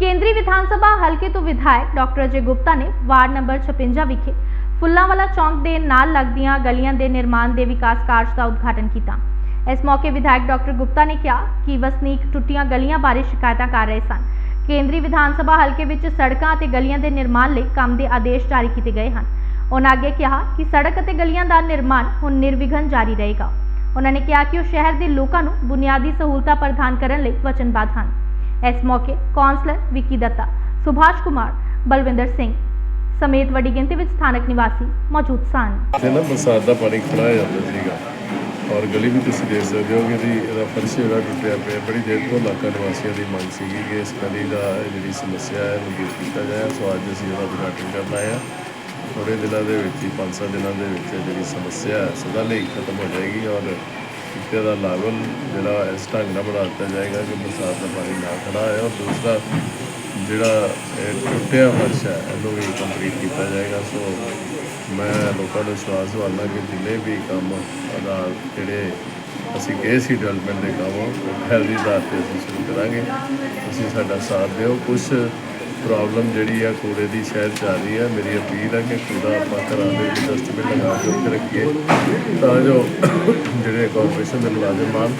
ਕੇਂਦਰੀ ਵਿਧਾਨ ਸਭਾ ਹਲਕੇ ਤੋਂ ਵਿਧਾਇਕ ਡਾਕਟਰ ਅਜੇ ਗੁਪਤਾ ਨੇ ਵਾਰਡ ਨੰਬਰ 56 ਵਿਖੇ ਫੁੱਲਾਂਵਾਲਾ ਚੌਂਕ ਦੇ ਨਾਲ ਲੱਗਦੀਆਂ ਗਲੀਆਂ ਦੇ ਨਿਰਮਾਣ ਦੇ ਵਿਕਾਸ ਕਾਰਜ ਦਾ ਉਦਘਾਟਨ ਕੀਤਾ। ਇਸ ਮੌਕੇ ਵਿਧਾਇਕ ਡਾਕਟਰ ਗੁਪਤਾ ਨੇ ਕਿਹਾ ਕਿ ਵਸਨੀਕ ਟੁੱਟੀਆਂ ਗਲੀਆਂ ਬਾਰੇ ਸ਼ਿਕਾਇਤਾਂ ਕਰ ਰਹੇ ਸਨ। ਕੇਂਦਰੀ ਵਿਧਾਨ ਸਭਾ ਹਲਕੇ ਵਿੱਚ ਸੜਕਾਂ ਅਤੇ ਗਲੀਆਂ ਦੇ ਨਿਰਮਾਣ ਲਈ ਕੰਮ ਦੇ ਆਦੇਸ਼ ਜਾਰੀ ਕੀਤੇ ਗਏ ਹਨ। ਉਹਨਾਂ ਅੱਗੇ ਕਿਹਾ ਕਿ ਸੜਕ ਅਤੇ ਗਲੀਆਂ ਦਾ ਨਿਰਮਾਣ ਹੁਣ ਨਿਰਵਿਘਨ ਜਾਰੀ ਰਹੇਗਾ। ਉਹਨਾਂ ਨੇ ਕਿਹਾ ਕਿ ਉਹ ਸ਼ਹਿਰ ਦੇ ਲੋਕਾਂ ਨੂੰ ਬੁਨਿਆਦੀ ਸਹੂਲਤਾਂ ਪ੍ਰਦਾਨ ਕਰਨ ਲਈ ਵਚਨਬੱਧ ਹਨ। ਇਸ ਮੌਕੇ ਕੌਂਸਲਰ ਵਿੱਕੀ ਦੱਤਾ, ਸੁਭਾਸ਼ ਕੁਮਾਰ, ਬਲਵਿੰਦਰ ਸਿੰਘ ਸਮੇਤ ਵੱਡੀ ਗਿਣਤੀ ਵਿੱਚ ਸਥਾਨਕ ਨਿਵਾਸੀ ਮੌਜੂਦ ਸਨ। ਤੇ ਨਾ ਬਰਸਾਤ ਦਾ ਪਾਣੀ ਖੜਾ ਜਾਂਦਾ ਸੀਗਾ ਔਰ ਗਲੀ ਵੀ ਤੁਸੀਂ ਦੇਖ ਸਕਦੇ ਹੋ ਕਿ ਇਹਦੀ, ਇਹਦਾ ਫਰਸ਼ ਜਿਹੜਾ ਟੁੱਟਿਆ ਪਿਆ, ਬੜੀ ਦੇਰ ਤੋਂ ਇਲਾਕਾ ਨਿਵਾਸੀਆਂ ਦੀ ਮੰਗ ਸੀਗੀ ਕਿ ਇਸ ਗਲੀ ਦਾ ਜਿਹੜੀ ਸਮੱਸਿਆ ਹੈ ਇਹਨੂੰ ਦੂਰ ਕੀਤਾ ਜਾਏ। ਸੋ ਅੱਜ ਅਸੀਂ ਉਹਦਾ ਉਦਘਾਟਨ ਕਰਨ ਆਏ ਹਾਂ। ਥੋੜੇ ਦਿਨਾਂ ਦੇ ਵਿੱਚ ਹੀ 5-7 ਦਿਨਾਂ ਦੇ ਵਿੱਚ ਜਿਹੜੀ ਸਮੱਸਿਆ ਸਦਾ ਲਈ ਖਤਮ ਹੋ ਜਾਏਗੀ ਔਰ ਕਿਤੇ ਦਾ ਲੈਵਲ ਜਿਹੜਾ ਇਸ ਢੰਗ ਨਾਲ ਬਣਾ ਦਿੱਤਾ ਜਾਏਗਾ ਕਿ ਬਰਸਾਤ ਦਾ ਪਾਣੀ ਨਾ ਖੜਾ ਹੈ ਔਰ ਦੂਸਰਾ ਜਿਹੜਾ ਟੁੱਟਿਆ ਫਰਸ਼ ਹੈ, ਇਹਨੂੰ ਵੀ ਕੰਪਲੀਟ ਕੀਤਾ ਜਾਏਗਾ। ਸੋ ਮੈਂ ਲੋਕਾਂ ਨੂੰ ਵਿਸ਼ਵਾਸ ਦਿਵਾਉਂਦਾ ਕਿ ਜਿੰਨੇ ਵੀ ਕੰਮ ਆਧਾਰ ਜਿਹੜੇ ਅਸੀਂ ਕਹੇ ਸੀ ਡਿਵੈਲਪਮੈਂਟ ਦੇ ਕੰਮ, ਉਹ ਹੈਲਦੀ ਦਾਰ ਤੇ ਅਸੀਂ ਸ਼ੁਰੂ ਕਰਾਂਗੇ। ਤੁਸੀਂ ਸਾਡਾ ਸਾਥ ਦਿਓ। ਕੁਝ ਪ੍ਰੋਬਲਮ ਜਿਹੜੀ ਆ ਕੂੜੇ ਦੀ ਸ਼ਹਿਰ ਚ ਆ ਰਹੀ ਹੈ ਮੇਰੀ ਅਪੀਲ ਹੈ ਕਿ ਕੂੜਾ ਆਪਾਂ ਘਰਾਂ ਦੇ ਵਿੱਚ ਡਸਟਬਿਨ ਲਗਾ ਕੇ ਉੱਤੇ ਰੱਖੀਏ, ਤਾਂ ਜੋ ਜਿਹੜੇ ਕਾਰਪੋਰੇਸ਼ਨ ਦੇ ਮੁਲਾਜ਼ਮ ਆਉਣ,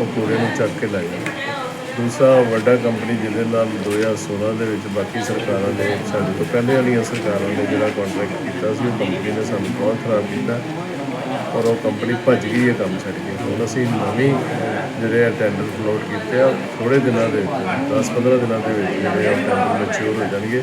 ਉਹ ਕੂੜੇ ਨੂੰ ਚੱਕ ਕੇ ਲੈ ਜਾਣ। ਦੂਸਰਾ, ਵੱਡਾ ਕੰਪਨੀ ਜਿਹਦੇ ਨਾਲ 2016 ਦੇ ਵਿੱਚ ਬਾਕੀ ਸਰਕਾਰਾਂ ਨੇ, ਸਾਡੇ ਤੋਂ ਪਹਿਲੇ ਵਾਲੀਆਂ ਸਰਕਾਰਾਂ ਨੇ ਜਿਹੜਾ ਕੰਟਰੈਕਟ ਕੀਤਾ ਸੀ, ਉਹ ਕੰਪਨੀ ਨੇ ਸਾਨੂੰ ਬਹੁਤ ਖਰਾਬ ਕੀਤਾ, ਔਰ ਉਹ ਕੰਪਨੀ ਭੱਜ ਗਈ ਇਹ ਕੰਮ ਛੱਡ ਕੇ। ਹੁਣ ਅਸੀਂ ਨਵੀਂ ਜਿਹੜੇ ਆ ਟੈਂਡਰ ਫਲੋਟ ਕੀਤੇ ਆ ਥੋੜੇ ਦਿਨਾਂ ਦੇ ਵਿੱਚ 10-15 ਦਿਨਾਂ ਦੇ ਵਿੱਚ ਜਿਹੜੇ ਆ ਟੈਂਡਰ ਮੈਚੁਰ ਹੋ ਜਾਣਗੇ।